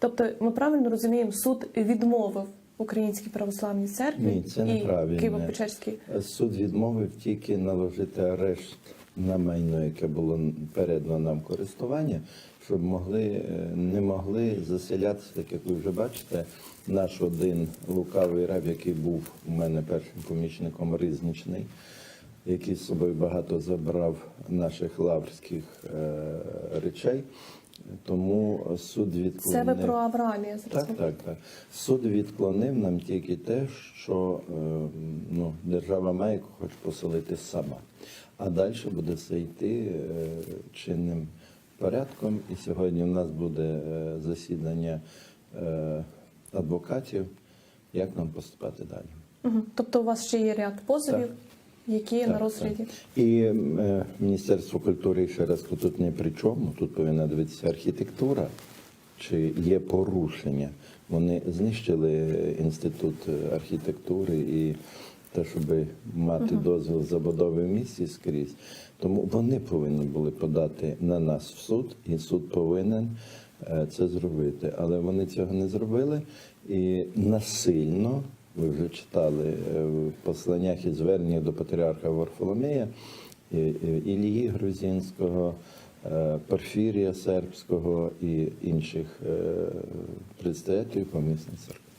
Тобто, ми правильно розуміємо, суд відмовив Українській православній церкві Ні, це і. Києво-Печерській. Суд відмовив тільки наложити арешт на майно, яке було передано нам користування, щоб могли, е, не могли заселятися, так як ви вже бачите, наш один лукавий раб, який був у мене першим помічником Riзничний, який з собою багато забрав наших лаврських е, речей. Тому суд відклонив. Це ви про Авраамія Так, зараз. так, так. Суд відклонив нам тільки те, що е, ну, держава має хоч поселити сама. А далі буде все йти е, чинним порядком. І сьогодні в нас буде е, засідання е, адвокатів, як нам поступати далі. Мгм. Тобто, у вас ще є ряд позовів, Так. Які є на розгляді. так. І е, Міністерство культури ще раз тут не при чому. Тут повинна дивитися архітектура, чи є порушення. Вони знищили інститут архітектури і те, щоб мати дозвіл забудови в місті скрізь. Тому вони повинні були подати на нас в суд, і суд повинен е, це зробити. Але вони цього не зробили і насильно. Ви вже читали е, в посланнях і зверненнях до патріарха Варфоломея, Ілії Грузінського, Парфірія Порфірія Сербського і інших е, представників помісних церков.